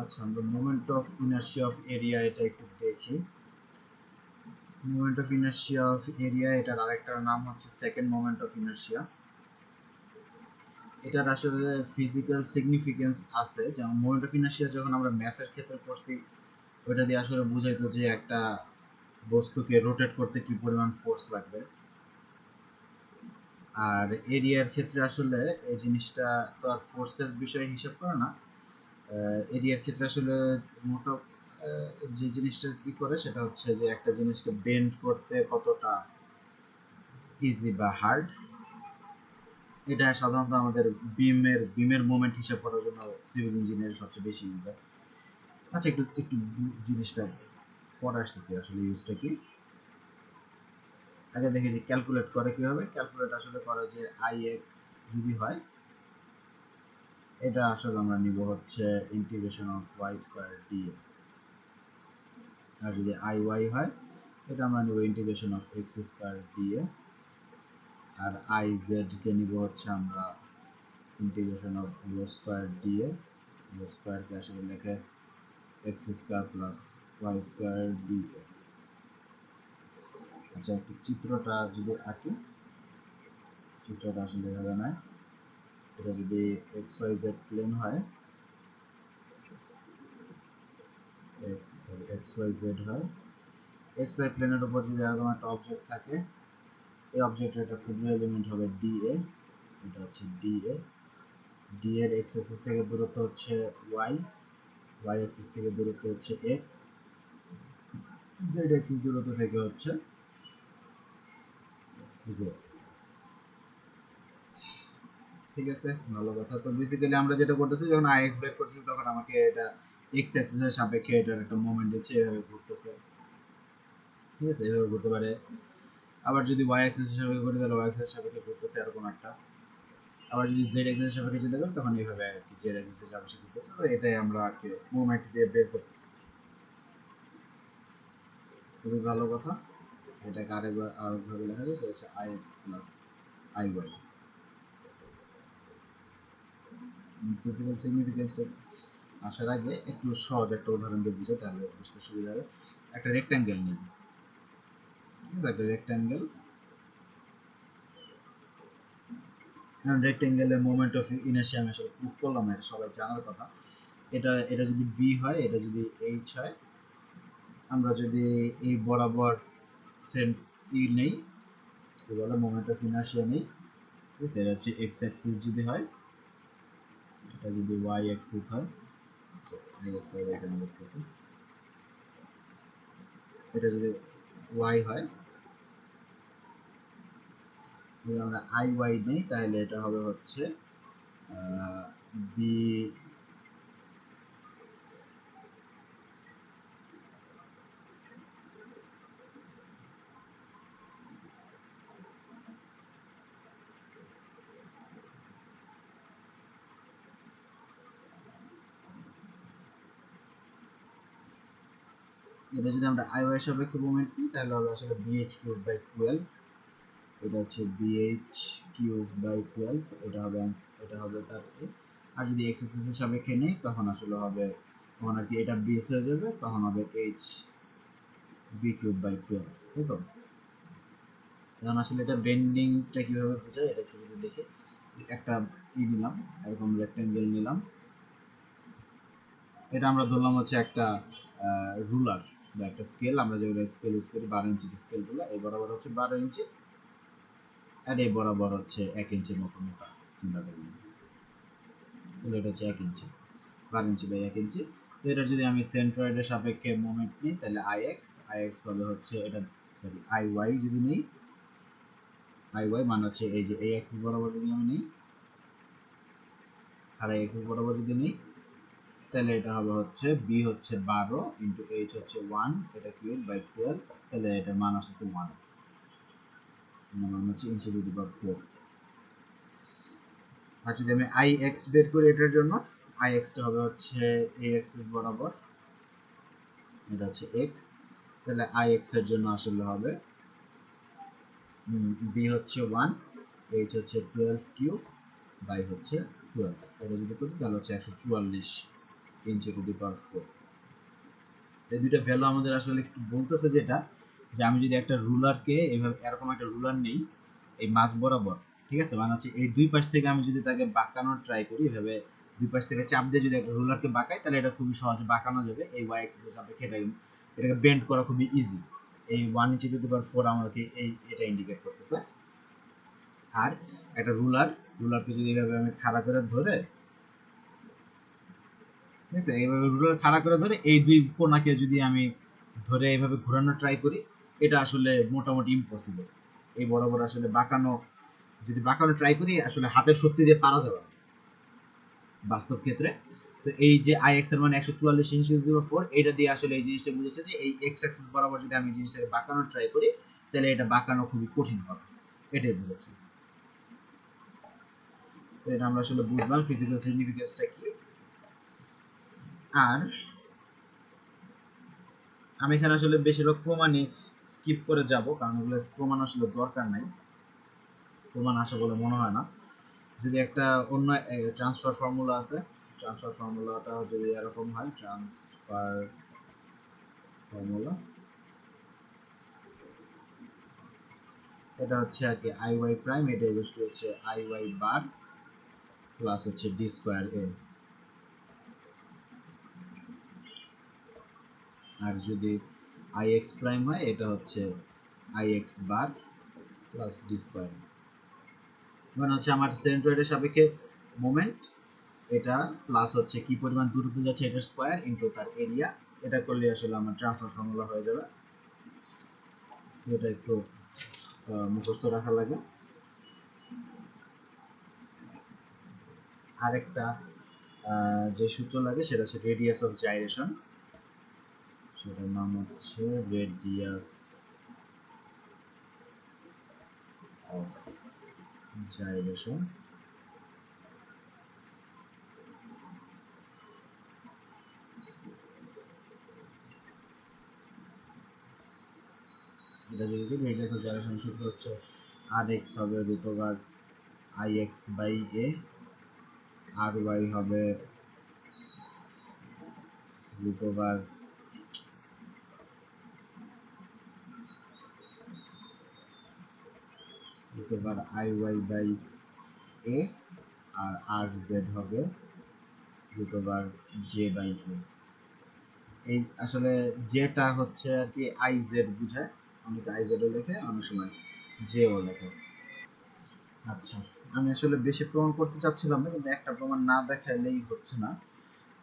আচ্ছা আমরা moment of inertia of area এটা একটু দেখি। Moment of inertia of area এটার আরেকটার নাম হচ্ছে সেকেন্ড মোমেন্ট অফ ইনার্শিয়া এটার আসলে ফিজিক্যাল সিগনিফিকেন্স আছে, যেমন মোমেন্ট অফ ইনার্শিয়া যখন আমরা ম্যাথের ক্ষেত্রে পড়ছি, ওইটা দিয়ে আসলে বুঝাইতো যে একটা বস্তুকে রোটেট করতে কি পরিমাণ ফোর্স লাগবে। আর এরিয়ার ক্ষেত্রে আসলে এই জিনিসটা তো আর ফোর্সের বিষয়ে হিসাব করে না এরিয়ার ক্ষেত্রে আসলে মোটো যে জিনিসটা কি করে সেটা হচ্ছে যে একটা জিনিসকে বেন্ড করতে কতটা ইজি বা হার্ড এটা সাধারণত আমাদের বিমের বিমের মোমেন্ট হিসাব করার জন্য সিভিল ইঞ্জিনিয়ারের সবচেয়ে বেশি ইউজ হয়। আচ্ছা একটু একটু জিনিসটা পরে আসতেছি আসলে ইউজটা কি? আগে দেখেছি ক্যালকুলেট করে কীভাবে? ক্যালকুলেট আসলে করে যে আই এক্স যদি হয় এটা আসলে আমরা নিব হচ্ছে integration of Y square D আর যদি আই ওয়াই হয়, এটা আমরা নিব integration of X square D R I Z কে নিব হচ্ছে আমরা integration of rho square D A. Rho স্কোয়ারকে আসলে লেখে X square plus Y square D A. আচ্ছা একটু চিত্রটা যদি আঁকি, চিত্রটা আসলে এভাবে নয় এটা যদি এক্স ওয়াই জেড প্লেন হয় X sorry X Y Z হয় এক্স ওয়াই প্লেনের উপর যদি এরকম একটা অবজেক্ট থাকে, এই অবজেক্টের একটা ক্ষুদ্র এলিমেন্ট হবে ডি এ এটা হচ্ছে ডি এ ডি এর এক্স অ্যাক্সিস থেকে দূরত্ব হচ্ছে ওয়াই ওয়াই অ্যাক্সিস থেকে দূরত্ব হচ্ছে এক্স জেড অ্যাক্সিস দূরত্ব থেকে হচ্ছে রো ঠিক আছে, ভালো কথা। তো বেসিক্যালি আমরা যেটা করতেছি, যখন আই এক্স বের করতেছি, তখন আমাকে এটা এক্স অ্যাক্সিসের সাপেক্ষে এটার একটা মোমেন্ট দিচ্ছে, এভাবে ঘুরতেছে। ঠিক আছে, এভাবে ঘুরতে পারে। আবার যদি ওয়াই অ্যাক্সিসের সাপেক্ষে করি তাহলে ওয়াই অ্যাক্সিসের সাপেক্ষে ঘুরতেছে এরকম একটা। আবার যদি জেড অ্যাক্সিসের সাপেক্ষে চিন্তা করি তখন এইভাবে আর কি জেড অ্যাক্সিসের সাপেক্ষে ঘুরতেছে। তো এটাই আমরা আর কি মোমেন্ট দিয়ে বের করতেছি। খুবই ভালো কথা। এটাকে আরেকবার আরেকভাবে লেখা যায়, সেটা হচ্ছে I X plus I Y physical সিগনিফিকেন্সটা আসার আগে একটু সহজ একটা উদাহরণ দিয়ে বুঝে তাহলে বুঝতে সুবিধা হবে। একটা রেক্ট্যাঙ্গেল নিই। ঠিক আছে? একটা রেক্ট্যাঙ্গেল রেক্ট্যাঙ্গেলের মোমেন্ট অফ ইনার্শিয়া আমি আসলে প্রুফ করলাম এটা সবাই জানার কথা। এটা এটা যদি বি হয়, এটা যদি এইচ হয়, আমরা যদি এই বরাবর সেন্ট ই নেই, কি বলে? মোমেন্ট অফ ইনার্শিয়া নেই। ঠিক আছে? এটা হচ্ছে এক্স অ্যাক্সিস যদি হয় এটা যদি ওয়াই অ্যাক্সিস হয় সো আই অ্যাক্সিস এখানে লিখতেছি। এটা যদি ওয়াই হয়, যদি আমরা আই ওয়াই নেই, তাহলে এটা হবে হচ্ছে বি এটা যদি আমরা আই ওয়াই সাপেক্ষে মোমেন্ট নিই, তাহলে হবে আসলে বিএইচ কিউব বাই টুয়েলভ এটা হচ্ছে বিএইচ কিউব বাই টুয়েলভ এটা হবে এটা হবে তার। আর যদি এক্স এক্সিসের সাপেক্ষে নেই, তখন আসলে হবে, তখন আর কি এটা বেস হয়ে যাবে, তখন হবে H B cube by twelve তাই তো? তখন আসলে এটা বেন্ডিংটা কীভাবে বোঝায়, এটা একটু যদি দেখি। একটা ই নিলাম, এরকম রেক্ট্যাঙ্গেল নিলাম। এটা আমরা ধরলাম হচ্ছে একটা রুলার বা একটা স্কেল আমরা যেগুলো স্কেল ইউজ করি, বারো ইঞ্চির স্কেলগুলো এই বরাবর হচ্ছে বারো ইঞ্চি আর এই বরাবর হচ্ছে এক ইঞ্চির মতো মোটা, চিন্তা তাহলে এটা হচ্ছে এক ইঞ্চি বারো ইঞ্চি বাই এক ইঞ্চি তো এটা যদি আমি সেন্ট্রয়েডের সাপেক্ষে মোমেন্ট নিই, তাহলে আই এক্স আই এক্স হবে হচ্ছে এটা সরি আই ওয়াই যদি নিই আই ওয়াই মানে হচ্ছে এই যে এই অ্যাক্সিস বরাবর যদি আমি নিই, আর এই অ্যাক্সিস বরাবর যদি নিই তাহলে এটা হবে হচ্ছে বি হচ্ছে বারো ইন্টু এইচ হচ্ছে ওয়ান এটা কিউব বাই টুয়েলভ তাহলে এটা মান আসছে ওয়ান মান হচ্ছে ইঞ্চি টু পাওয়ার ফোর আর যদি আমি আই এক্স বের করি এটার জন্য আই এক্সটা হবে হচ্ছে এই এক্সিস বরাবর, এটা হচ্ছে এক্স তাহলে আই এক্সের জন্য আসলে হবে বি হচ্ছে ওয়ান এইচ হচ্ছে টুয়েলভ কিউব বাই হচ্ছে টুয়েলভ এটা যদি করি তাহলে হচ্ছে একশো চুয়াল্লিশ। Inch two the power four এই দুইটা ভ্যালু আমাদের আসলে কি বলতেছে যেটা? যে আমি যদি একটা রুলারকে এভাবে, এরকম একটা রুলার নেই, এই মাছ বরাবর, ঠিক আছে? মানে হচ্ছে এই দুই পাশ থেকে আমি যদি তাকে বাঁকানোর ট্রাই করি, এভাবে দুই পাশ থেকে চাপ দিয়ে যদি একটা রুলারকে বাঁকাই, তাহলে এটা খুবই সহজে বাঁকানো যাবে। এই ওয়াই এক্সেসের সাপেক্ষে এটা এটাকে বেন্ড করা খুবই ইজি এই one inch to power four আমাকে এই, এটা ইন্ডিকেট করতেছে। আর একটা রুলার রুলারকে যদি এভাবে আমি খাড়া করে ধরে ঠিক আছে? এইভাবে রুলার খাড়া করে ধরে এই দুই কোনাকে যদি আমি ধরে এইভাবে ঘোরানোর ট্রাই করি, এটা আসলে মোটামুটি ইম্পসিবল এই বরাবর আসলে বাঁকানো, যদি বাঁকানো ট্রাই করি, আসলে হাতের শক্তি দিয়ে পারা যাবে বাস্তব ক্ষেত্রে। তো এই যে আই এক্সের মানে একশো চুয়াল্লিশ ইঞ্চি ফোর এটা দিয়ে আসলে এই জিনিসটা বুঝেছে যে এই এক্স অ্যাক্সিস বরাবর যদি আমি জিনিসটাকে বাঁকানোর ট্রাই করি, তাহলে এটা বাঁকানো খুবই কঠিন হবে। এটাই বুঝেছি এটা আমরা আসলে বুঝলাম ফিজিক্যাল সিগনিফিকেন্সটা কি। আর আমি এখানে আসলে বেশিরভাগ প্রমাণই স্কিপ করে যাব, কারণ ওগুলো প্রমাণ আসলে দরকার নাই। প্রমাণ আসে বলে মনে হয় না। যদি একটা অন্য ট্রান্সফার ফর্মুলা আছে ট্রান্সফার ফর্মুলাটা যদি এরকম হয় ট্রান্সফার ফর্মুলা এটা হচ্ছে আর কি আই ওয়াই প্রাইম এটা ইকুয়াল টু হচ্ছে আই ওয়াই বার প্লাস হচ্ছে ডি স্কোয়ার এ আর যদি আই এক্স প্রাইম হয়, এটা হচ্ছে I X bar plus D square মানে হচ্ছে আমার সেন্ট্রয়েডের সাপেক্ষে মোমেন্ট এটা প্লাস হচ্ছে কি পরিমাণ দূরত্ব যাচ্ছে এটা স্কোয়ার ইন্টু তার এরিয়া এটা করলে আসলে আমার ট্রান্সফার ফর্মুলা হয়ে যাবে। এটা একটু মুখস্থ রাখা লাগে। আরেকটা যে সূত্র লাগে, সেটা হচ্ছে রেডিয়াস অফ জাইরেশন সেটার নাম হচ্ছে রেডিয়াস অফ gyration এটা যদি করি রেডিয়াস অফ জাইরেশন সূত্র হচ্ছে আর এক্স হবে root over I X by A R Y হবে root over over I Y by A R R Z হবে root over J by A এই আসলে জেটা হচ্ছে আর কি আই জেড বুঝায়। অনেক আই জেডও লেখে, অনেক সময় জেও লেখে। আচ্ছা আমি আসলে বেশি প্রমাণ করতে চাচ্ছিলাম না, কিন্তু একটা প্রমাণ না দেখাইলেই হচ্ছে না।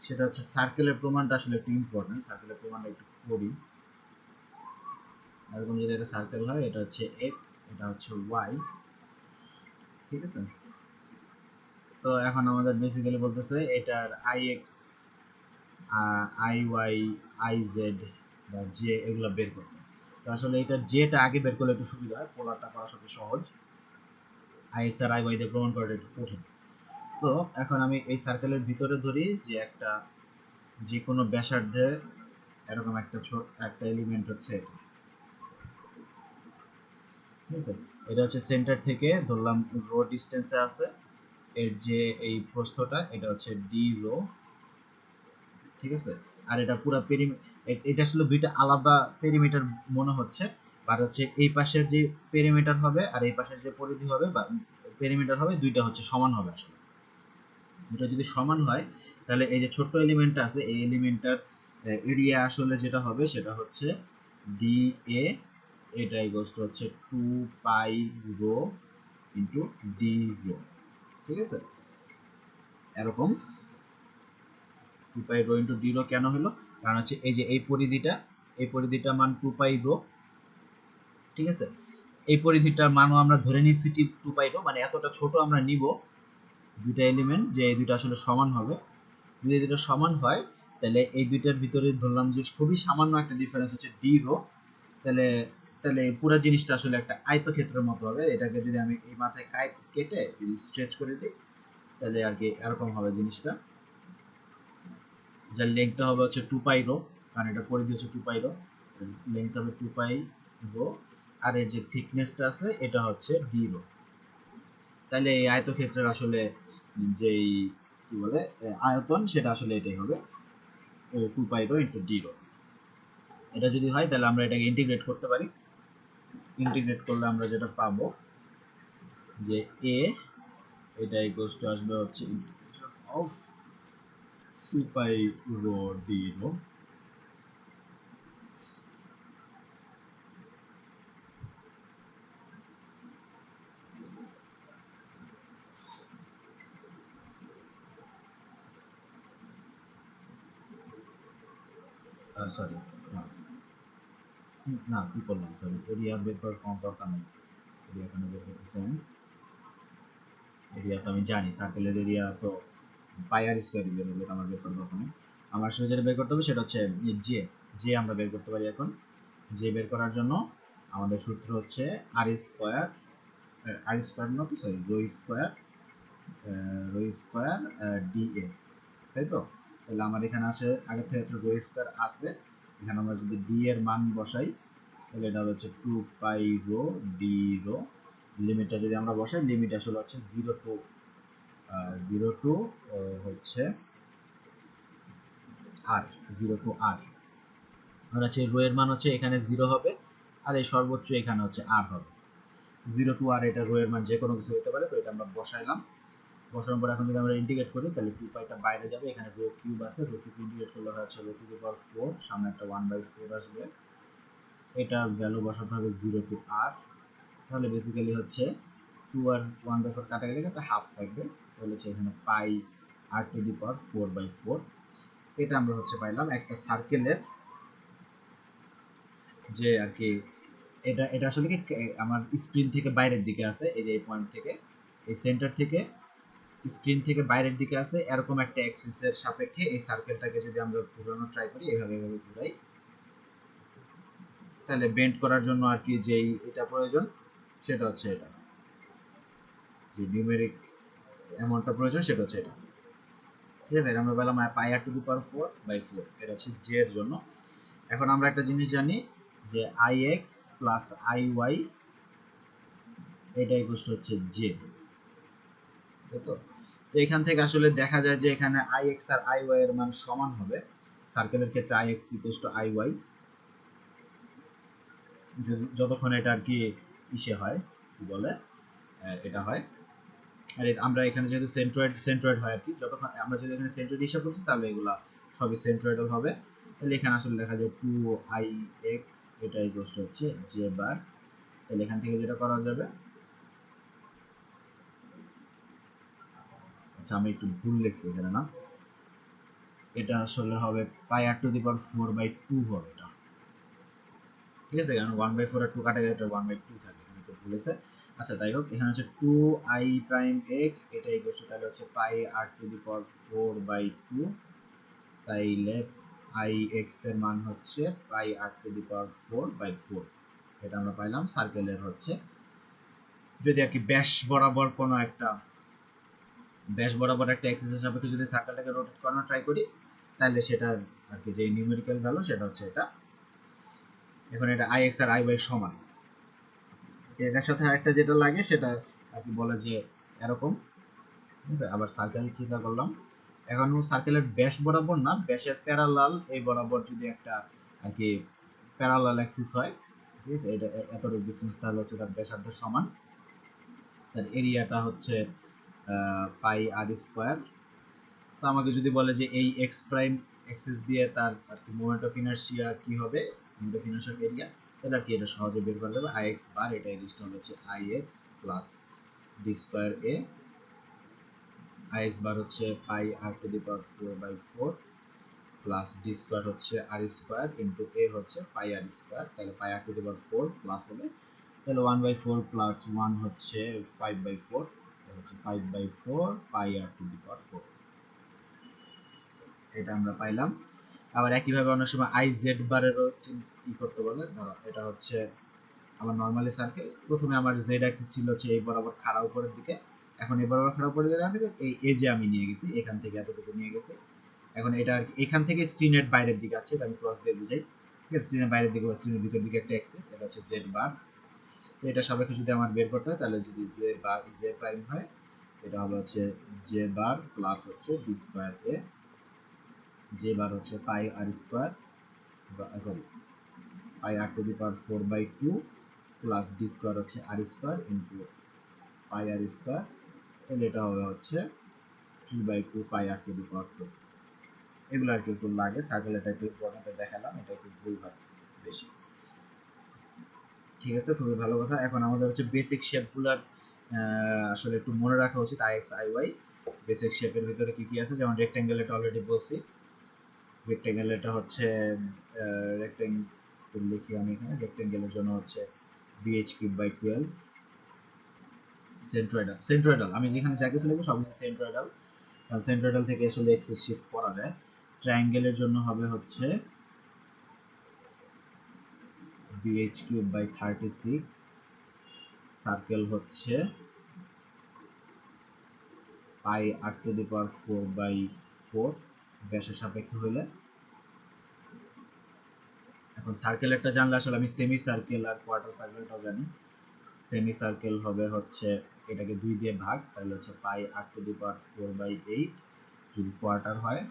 সেটা হচ্ছে সার্কেলের প্রমাণটা আসলে একটু ইম্পর্টেন্ট সার্কেলের প্রমাণটা একটু করি। এরকম যদি একটা সার্কেল হয়, এটা হচ্ছে এক্স এটা হচ্ছে ওয়াই ঠিক আছে? তো এখন আমাদের বেসিক্যালি বলতেছে এটার I X I Y I Z বা জে এগুলো বের করতে। তো আসলে এটা জেটা আগে বের করলে একটু সুবিধা হয়, পোলারটা করা সবচেয়ে সহজ। আই আর আই ওয়াই দিয়ে প্রমাণ করাটা একটু কঠিন। তো এখন আমি এই সার্কেলের ভিতরে ধরি যে একটা যে কোনো ব্যাসার্ধে এরকম একটা ছোট একটা এলিমেন্ট হচ্ছে ঠিক আছে? এটা হচ্ছে সেন্টার থেকে ধরলাম রো ডিস্টেন্সে আছে। এর যে এই প্রস্থটা, এটা হচ্ছে ডি রো ঠিক আছে? আর এটা পুরো পেরি এটা আসলে দুইটা আলাদা পেরিমিটার মনে হচ্ছে। বাট হচ্ছে এই পাশের যে পেরিমিটার হবে আর এই পাশের যে পরিধি হবে বা পেরিমিটার হবে, দুইটা হচ্ছে সমান হবে আসলে। দুটো যদি সমান হয়, তাহলে এই যে ছোট্ট এলিমেন্টটা আছে, এই এলিমেন্টটার এরিয়া আসলে যেটা হবে, সেটা হচ্ছে ডি এ এটা ইগোস টু হচ্ছে two pi rho into D rho ঠিক আছে? এরকম two pi rho into D rho কেন হলো? কারণ হচ্ছে এই যে এই পরিধিটা এই পরিধিটা মান টু পাই রো ঠিক আছে? এই পরিধিটার মানও আমরা ধরে নিচ্ছি টি টু পাই রো মানে এতটা ছোট আমরা নিব দুইটা এলিমেন্ট যে এই দুইটা আসলে সমান হবে। যদি দুটো সমান হয়, তাহলে এই দুইটার ভিতরে ধরলাম যে খুবই সামান্য একটা ডিফারেন্স হচ্ছে ডি রো তাহলে তাহলে পুরো জিনিসটা আসলে একটা আয়তক্ষেত্রের মতো হবে। এটাকে যদি আমি এই মাথায় কাই কেটে যদি স্ট্রেচ করে দিই, তাহলে আর কি এরকম হবে জিনিসটা। যার লেংথটা হবে হচ্ছে টু পাই রো কারণ এটা পরিধি হচ্ছে টু পাই রো লেংথ হবে টু পাই রো আর এর যে থিকনেসটা আছে, এটা হচ্ছে ডি রো তাহলে এই আয়তক্ষেত্রের আসলে যেই, কি বলে আয়তন, সেটা আসলে এটাই হবে। Two pi rho into D rho এটা যদি হয়, তাহলে আমরা এটাকে ইন্টিগ্রেট করতে পারি। ইন্টিগ্রেট করলে আমরা যেটা পাবো, যে এ এটা ইকুয়ালস টু আসবে হচ্ছে integration of two pi rho D rho sorry না, কি করলাম? সরি এরিয়া বের করার কোনো দরকার নেই। এরিয়া কেন বের করতেছি আমি। এরিয়া তো আমি জানি সার্কেলের এরিয়া তো পাই আর স্কোয়ার বের হবে আমার করার দরকার নেই। আমার আসলে যেটা বের করতে হবে সেটা হচ্ছে জে জে আমরা বের করতে পারি এখন। জে বের করার জন্য আমাদের সূত্র হচ্ছে আর স্কোয়ার আর স্কোয়ার না তো sorry rho square rho square D A তাই তো? তাহলে আমার এখানে আসে আগে থেকে একটা রো স্কোয়ার আছে। এখানে আমরা যদি ডি এর মান বসাই, তাহলে এটা হচ্ছে two pi rho d rho লিমিটটা যদি আমরা বসাই লিমিট আসলে হচ্ছে জিরো টু জিরো টু হচ্ছে আর জিরো টু আর আর হচ্ছে রো এর মান হচ্ছে এখানে জিরো হবে, আর এই সর্বোচ্চ এখানে হচ্ছে আর হবে। জিরো টু আর এটা রো এর মান যে কোনো কিছু হতে পারে, তো এটা আমরা বসাইলাম। বসানোর পর এখন যদি আমরা ইন্টিগ্রেট করি, তাহলে টু পাইটা বাইরে যাবে। এখানে রো কিউব আছে রো কিউব ইন্টিগ্রেট করলে হচ্ছে rho to the power four সামনে একটা ওয়ান বাই ফোর আসবে। এটার ভ্যালু বসাতে হবে জিরো টু আর তাহলে বেসিক্যালি হচ্ছে two R one by four কাটা গেলে একটা হাফ থাকবে। তাহলে হচ্ছে এখানে pi R to the power four by four এটা আমরা হচ্ছে পাইলাম একটা সার্কেলের যে আর কি, এটা এটা আসলে কি আমার স্ক্রিন থেকে বাইরের দিকে আছে, এই যে এই পয়েন্ট থেকে, এই সেন্টার থেকে। স্ক্রিন থেকে বাইরের দিকে আছে, এরকম একটা অ্যাক্সিসের সাপেক্ষে এই সার্কেলটাকে যদি আমরা ঘুরানো ট্রাই করি, এভাবে এভাবে ঘুরাই। তাহলে বেন্ড করার জন্য আর কি যেই এটা প্রয়োজন, সেটা হচ্ছে এটা। যে নিউমেরিক অ্যামাউন্টটা প্রয়োজন, সেটা হচ্ছে এটা। ঠিক আছে আমরা পেলাম pi R to the power four by four এটা হচ্ছে জে এর জন্য। এখন আমরা একটা জিনিস জানি যে I X plus I Y এটা ইকুয়াল হচ্ছে জে তো? তো এখান থেকে আসলে দেখা যায় যে এখানে আই এক্স আর আই ওয়াই এর মান সমান হবে। সার্কেলের ক্ষেত্রে I X equal to I Y যতক্ষণ এটা আর কি ইসে হয়, কি বলে এটা হয়। আর আমরা এখানে যেহেতু সেন্ট্রয়েড সেন্ট্রয়েড হয় আর কি, যতক্ষণ, আমরা যদি এখানে সেন্ট্রয়েড হিসাব করছি, তাহলে এগুলা সবই সেন্ট্রয়েডাল হবে। তাহলে এখানে আসলে দেখা যায় টু আই এক্স এটা ইকুয়াল হচ্ছে জে বার তাহলে এখান থেকে যেটা করা যাবে আচ্ছা আমি একটু ভুল লিখছি এখানে, না? এটা আসলে হবে pi R to the power four by two হবে এটা। ঠিক আছে? কারণ ওয়ান বাই ফোর আর টু কাটা গেলে এটা ওয়ান বাই টু থাকে, এখানে একটু ভুল আছে আচ্ছা তাই হোক, এখানে হচ্ছে টু আই প্রাইম এক্স এটা ইকুয়াল টু তাহলে হচ্ছে pi R to the power four by two তাইলে আই এক্সের মান হচ্ছে pi R to the power four by four এটা আমরা পাইলাম সার্কেলের হচ্ছে। যদি আর কি ব্যাস বরাবর কোনো একটা ব্যাস বরাবর একটা এক্সেসের সাপেক্ষে যদি সার্কেলটাকে রোটেট করানোর ট্রাই করি, তাহলে সেটা আর কি যে নিউমেরিক্যাল ভ্যালু সেটা হচ্ছে এটা। এখন এটা আই এক্স আর আই ওয়াই সমান। এটার সাথে আরেকটা যেটা লাগে, সেটা আর কি বলে যে এরকম। ঠিক আছে? আবার সার্কেল চিন্তা করলাম। এখন সার্কেলের ব্যাস বরাবর না ব্যাসের প্যারালাল এই বরাবর যদি একটা আর কি প্যারালাল অ্যাক্সিস হয়, ঠিক আছে? এটা এতটুকু ডিস্টেন্স তাহলে হচ্ছে তার ব্যাসার্ধ সমান। তার এরিয়াটা হচ্ছে পাই আর স্কোয়ার। তো আমাকে যদি বলে যে এই এক্স প্রাইম এক্সিস দিয়ে তার আর কি মোমেন্ট অফ ইনার্শিয়া কি হবে moment of inertia of area তাহলে আর কি এটা সহজে বের করা যাবে আই এক্স বার এটা রিস্টন হচ্ছে I X plus D square A I X bar হচ্ছে pi R to the power four by four plus D square হচ্ছে আর স্কোয়ার ইন্টু এ হচ্ছে পাই আর স্কোয়ার তাহলে pi R to the power four plus হবে। তাহলে one by four plus one হচ্ছে five by four হচ্ছে five by four pi R to the power four এটা আমরা পাইলাম। আবার একইভাবে অনেক সময় আই জেড বারেরও ই করতে বলে। ধরো, এটা হচ্ছে আমার নর্মালি সার্কেল প্রথমে আমার জেড অ্যাক্সিস ছিল হচ্ছে এই বরাবর খাড়া উপরের দিকে। এখন এই বরাবর খাড়া উপরের দিকে এই এজে আমি নিয়ে গেছি। এখান থেকে এতটুকু নিয়ে গেছি। এখন এটা এখান থেকে স্ক্রিনের বাইরের দিকে আছে। এটা আমি ক্রস দিয়ে বুঝাই। ঠিক আছে? স্ক্রিনের বাইরের দিকে বা স্ক্রিনের ভিতর দিকে একটা অ্যাক্সিস এটা হচ্ছে জেড বার তো এটা সবাইকে যদি আমার বের করতে হয়, তাহলে যদি জে বার জে প্রাইম হয়, এটা হলো হচ্ছে জে বার প্লাস হচ্ছে B square A J bar হচ্ছে pi R square sorry pi R to the power four by two plus D square হচ্ছে R square into pi R square তাহলে এটা হবে হচ্ছে three by two pi R to the power four এগুলো আর কি একটু লাগে সার্কেল এটা একটু দেখালাম, এটা একটু ভুল হয় বেশি। ঠিক আছে? খুবই ভালো কথা। এখন আমাদের হচ্ছে বেসিক শেপগুলোর আসলে একটু মনে রাখা উচিত I X I Y basic শেপের ভিতরে কি কি আছে? যেমন রেক্ট্যাঙ্গেল এটা অলরেডি বলছি। রেক্ট্যাঙ্গেল এটা হচ্ছে রেক্ট্যাঙ্গেল লিখি আমি এখানে। রেক্ট্যাঙ্গেলের জন্য হচ্ছে BH cube by twelve centroidal centroidal আমি যেখানে যা কিছু সব কিছু সেন্ট্রয়েডাল সেন্ট্রয়েডাল থেকে আসলে এক্সেস শিফট করা যায়। ট্রায়াঙ্গেলের জন্য হবে হচ্ছে BH cube by thirty six circle হচ্ছে pi R to the power four by four ব্যাসের সাপেক্ষে হইলে। এখন সার্কেলেরটা জানলে আসলে আমি সেমি সার্কেল আর কোয়ার্টার সার্কেলটাও জানি। সেমি সার্কেল হবে হচ্ছে এটাকে দুই দিয়ে ভাগ, তাহলে হচ্ছে pi R to the power four by eight যদি কোয়ার্টার হয়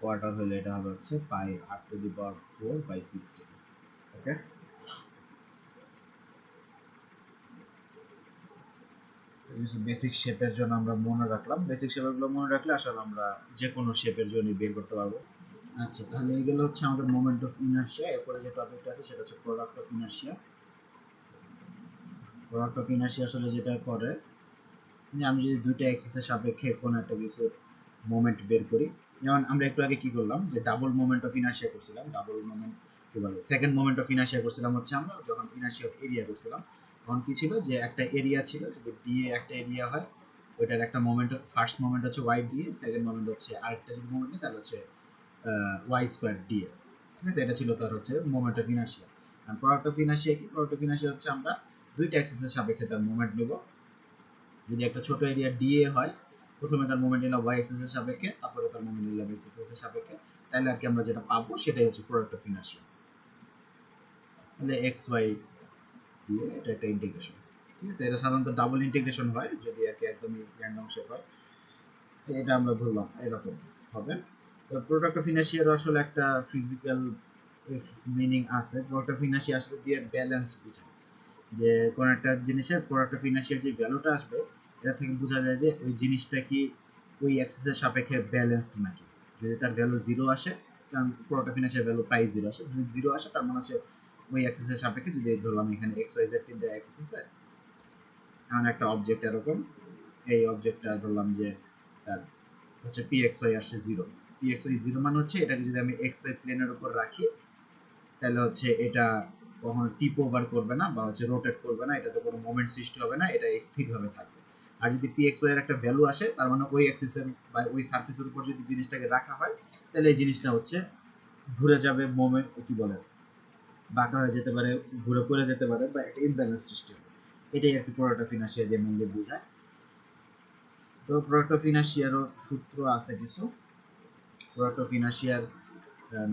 কোয়ার্টার হলে এটা হবে হচ্ছে pi R to the power four by sixteen okay basic শেপের জন্য আমরা মনে রাখলাম। বেসিক শেপেরগুলো মনে রাখলে আসলে আমরা যে কোনো শেপের জন্য বের করতে পারব। আচ্ছা তাহলে এগুলো হচ্ছে আমাদের মোমেন্ট অফ ইনার্শিয়া এরপরে যে টপিকটা আছে সেটা হচ্ছে product of inertia product of inertia আসলে যেটা করে যে আমি যদি দুইটা এক্সেসের সাপেক্ষে কোনো একটা কিছু মোমেন্ট বের করি যেমন আমরা একটু আগে কি করলাম? যে ডাবল মোমেন্ট অফ ইনার্শিয়া করছিলাম ডাবল মোমেন্ট কি বলে সেকেন্ড মোমেন্ট অফ ইনার্শিয়া করছিলাম হচ্ছে আমরা, যখন ইনার্শিয়া অফ এরিয়া করছিলাম, তখন কি ছিল? যে একটা এরিয়া ছিল, যদি ডি এ একটা এরিয়া হয়, ওইটার একটা মোমেন্ট ফার্স্ট মোমেন্ট হচ্ছে Y D A second moment হচ্ছে আরেকটা যদি মোমেন্ট নিই তাহলে হচ্ছে ওয়াই স্কোয়ার ডি এ ঠিক আছে? এটা ছিল তার হচ্ছে মোমেন্ট অফ ইনার্শিয়া আর প্রোডাক্ট অফ ইনার্শিয়া কি? প্রোডাক্ট অফ ইনার্শিয়া হচ্ছে আমরা দুইটা অ্যাক্সিসের সাপেক্ষে তার মোমেন্ট নেব। যদি একটা ছোট এরিয়া ডি এ হয় প্রথমে তার মোমেন্ট নিলাম ওয়াই এক্সেসের সাপেক্ষে, তারপরে তার মোমেন্ট নিলাম এক্স এক্সেসের সাপেক্ষে, তাহলে আর কি আমরা যেটা পাবো সেটাই হচ্ছে প্রোডাক্ট অফ ইনার্শিয়া তাহলে এক্স ওয়াই দিয়ে এটা একটা ইন্টিগ্রেশন ঠিক আছে? এটা সাধারণত ডাবল ইন্টিগ্রেশন হয়, যদি আর কি একদমই র্যান্ডম শেপ হয়। এটা আমরা ধরলাম, এরকম হবে। তো প্রোডাক্ট অফ ইনার্শিয়ারও আসলে একটা ফিজিক্যাল মিনিং আছে। প্রোডাক্ট অফ ইনার্শিয়া আসলে দিয়ে ব্যালেন্স বোঝায়। যে কোনো একটা জিনিসের প্রোডাক্ট অফ ইনার্শিয়ার যে ভ্যালুটা আসবে এটা থেকে বোঝা যায় যে ওই জিনিসটা কি ওই অ্যাক্সেসের সাপেক্ষে ব্যালেন্সড নাকি? যদি তার ভ্যালু জিরো আসে প্রোডাক্ট অফ ইনার্শিয়ার ভ্যালু পাই জিরো আসে, যদি জিরো আসে, তার মানে হচ্ছে ওই অ্যাক্সেসের সাপেক্ষে যদি ধরলাম এখানে এক্স ওয়াই জেড তিনটা অ্যাক্সেস আছে, এমন একটা অবজেক্ট এরকম এই অবজেক্টটা ধরলাম যে তার হচ্ছে পি এক্স ওয়াই আসছে zero P X Y zero মানে হচ্ছে এটাকে যদি আমি এক্স ওয়াই প্লেনের উপর রাখি, তাহলে হচ্ছে এটা কখনো টিপ ওভার করবে না বা হচ্ছে রোটেট করবে না, এটাতে কোনো মোমেন্ট সৃষ্টি হবে না, এটা স্থিরভাবে থাকবে। আর যদি পি এক্সের একটা ভ্যালু আসে, তার মানে ওই অ্যাক্সিসের বা ওই সার্ফেসের উপর যদি জিনিসটাকে রাখা হয়, তাহলে এই জিনিসটা হচ্ছে ঘুরে যাবে মোমেন্ট কি বলে? বাঁকা হয়ে যেতে পারে, ঘুরে পড়ে যেতে পারে বা একটা ইমব্যালেন্স সৃষ্টি হবে। এটাই আর কি প্রোডাক্ট অফ ইনার্শিয়া দিয়ে মেনলি বোঝায়। তো প্রোডাক্ট অফ ইনার্শিয়ারও সূত্র আছে কিছু। প্রোডাক্ট অফ ইনার্শিয়ার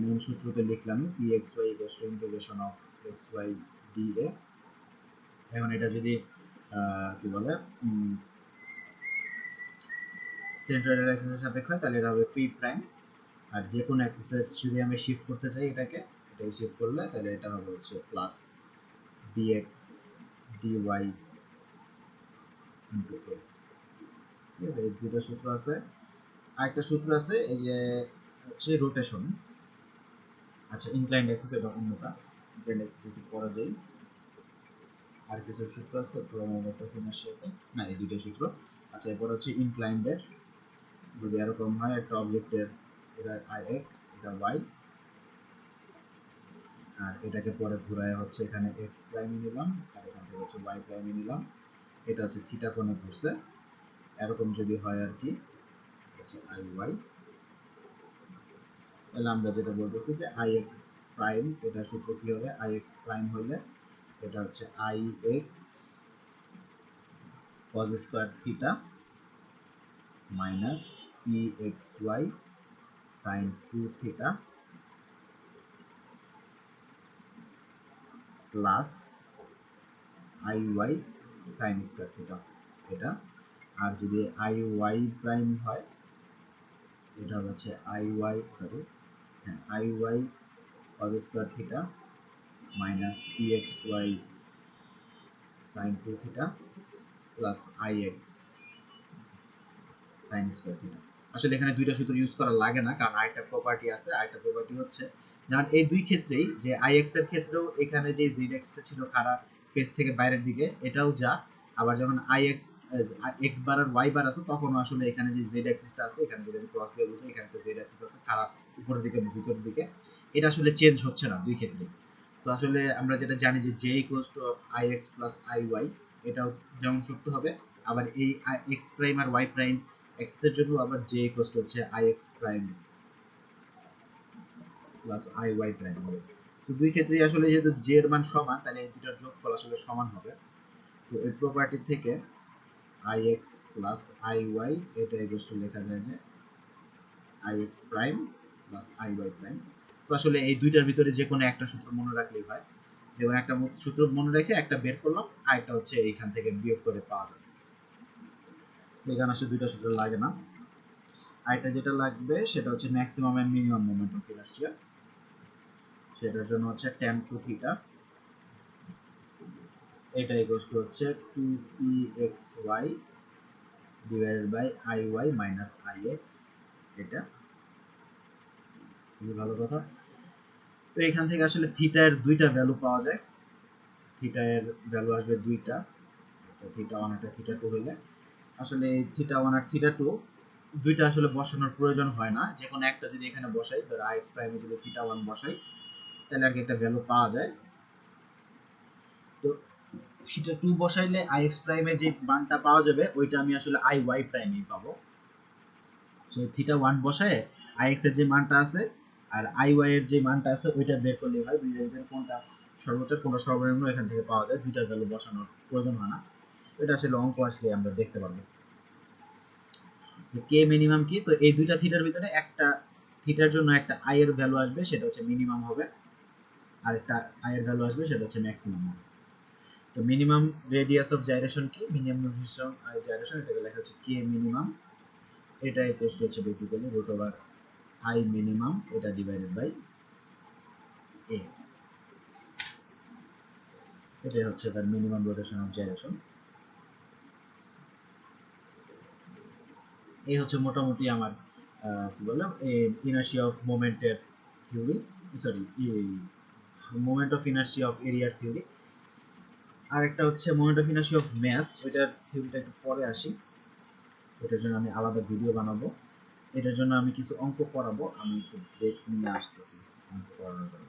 মেন সূত্রতে লিখলাম P X Y equals to integration of X Y D A এখন এটা যদি কি বলে সেন্ট্রাল অ্যাক্সেসের সাপেক্ষ হয় তাহলে এটা হবে পি প্রাইম আর যে কোনো অ্যাক্সেসের যদি আমি শিফট করতে চাই এটাকে এটাকে শিফট করলে তাহলে এটা হবে হচ্ছে plus DX DY into A ঠিক আছে, এই দুটো সূত্র আছে। আরেকটা সূত্র আছে, এই যে হচ্ছে রোটেশন আচ্ছা ইনক্লাইন্ড অ্যাক্সেস এটা অন্যটা। ইনক্লাইন্ড অ্যাক্সেস একটু পরে যাই। আর কিছু সূত্র আছে না, এই দুটো সূত্র। আচ্ছা এরপর হচ্ছে ইনক্লাইন্ডের যদি এরকম হয়, একটা অবজেক্টের এটা আই এক্স এটা ওয়াই আর এটাকে পরে ঘুরায় হচ্ছে এখানে এক্স প্রাইমে নিলাম, আর এখান থেকে হচ্ছে ওয়াই প্রাইমে নিলাম। এটা হচ্ছে থিটা কোণে ঘুরছে। এরকম যদি হয় আর কি হচ্ছে আই ওয়াই তাহলে আমরা যেটা বলতেছি যে আই এক্স প্রাইম এটা সূত্র কি হবে? আই এক্স প্রাইম হইলে এটা হচ্ছে I X cos square theta minus P X Y sine two theta plus I Y sine theta এটা আর যদি আই ওয়াই প্রাইম হয়, এটা হচ্ছে আই ওয়াই সরি হ্যাঁ I Y cos square theta minus P X Y sine two theta plus I X sine square theta আসলে এখানে দুইটা সূত্র ইউজ করা লাগে না, কারণ আরেকটা প্রপার্টি আছে, আরেকটা প্রপার্টি হচ্ছে যেমন এই দুই ক্ষেত্রেই যে আই এক্সের ক্ষেত্রেও এখানে যে জেড এক্সটা ছিল খারাপ পেজ থেকে বাইরের দিকে, এটাও যা। আবার যখন আই এক্স এক্স বার আর ওয়াই বার আছে তখন আসলে এখানে যে জেড অ্যাক্সিসটা আছে, এখানে যদি আমি ক্রস দিয়ে বুঝি এখানে একটা জেড অ্যাক্সিস আছে খারাপ উপরের দিকে ভিতরের দিকে। এটা আসলে চেঞ্জ হচ্ছে না দুই ক্ষেত্রে তো আসলে আমরা যেটা জানি যে J equals to I X plus I Y এটাও যেমন সত্য হবে। আবার এই এক্স প্রাইম আর ওয়াই প্রাইম এক্সের জন্য আবার জে ইকুয়ালস টু হচ্ছে X prime plus Y prime হবে। তো দুই ক্ষেত্রেই আসলে যেহেতু জে এর মান সমান, তাহলে এই দুটার যোগফল আসলে সমান হবে। তো এই প্রপার্টি থেকে এক্স প্লাস ওয়াই এটা ইকুয়ালস টু লেখা যায় যে X prime plus Y prime তো আসলে এই দুইটার ভিতরে যে কোনো একটা সূত্র মনে রাখলেই হয়। যে কোনো একটা সূত্র মনে রেখে একটা বের করলাম আর একটা হচ্ছে এইখান থেকে বিয়োগ করে পাওয়া যাবে। এখানে আসলে দুইটা সূত্র লাগে না। আরেকটা যেটা লাগবে, সেটা হচ্ছে maximum and minimum moment of inertia সেটার জন্য হচ্ছে ট্যান টু থিটা এটা ইকুয়ালস টু হচ্ছে two P X Y divided by I Y minus I X এটা। খুবই ভালো কথা। তো এখান থেকে আসলে থিটা এর দুইটা ভ্যালু পাওয়া যায়। থিটা এর ভ্যালু আসবে দুইটা। থিটা ওয়ান একটা থিটা টু আসলে থিটা ওয়ান আর থিটা টু দুইটা আসলে বসানোর প্রয়োজন হয় না। যে কোনো একটা যদি এখানে বসাই, ধর আই এক্স প্রাইমে যদি থিটা ওয়ান বসাই, তাহলে আর কি একটা ভ্যালু পাওয়া যায়। তো থিটা টু বসাইলে আই এক্স প্রাইমে যে মানটা পাওয়া যাবে, ওইটা আমি আসলে আই ওয়াই প্রাইমেই পাবো। সো থিটা ওয়ান বসায় আই এক্সের যে মানটা আছে আর আই ওয়াই এর যে মানটা আছে, ওইটা বের করলেই হয়। ভিতরে কোনটা সর্বোচ্চ, কোনটা সর্বনিম্ন, এখান থেকে পাওয়া যায়। দুইটার ভ্যালু বসানোর প্রয়োজন হয় না। এটা আসলে অঙ্ক আসলে আমরা দেখতে পারব। তো কে মিনিমাম কি? তো এই দুইটা থিটার ভিতরে একটা থিটার জন্য একটা আই এর ভ্যালু আসবে, সেটা হচ্ছে মিনিমাম হবে। আর একটা আই এর ভ্যালু আসবে, সেটা হচ্ছে ম্যাক্সিমাম হবে। তো মিনিমাম রেডিয়াস অফ জাইরেশন কি? Minimum radius of I gyration এটাকে লেখা হচ্ছে কে মিনিমাম এটা ইকুয়ালস টু হচ্ছে basically root over I minimum এটা ডিভাইডেড বাই এ এটাই হচ্ছে তার মিনিমাম রোটেশন অফ জাইরেশন এই হচ্ছে মোটামুটি আমার কি বললাম inertia of মোমেন্টের theory sorry moment of inertia of এরিয়ার থিওরি আর একটা হচ্ছে moment of inertia of mass ওইটার থিওরিটা একটু পরে আসি। ওটার জন্য আমি আলাদা ভিডিও বানাবো। এটার জন্য আমি কিছু অঙ্ক করাবো, আমি একটু ব্রেক নিয়ে আসতেছি। অঙ্ক করানোর জন্য।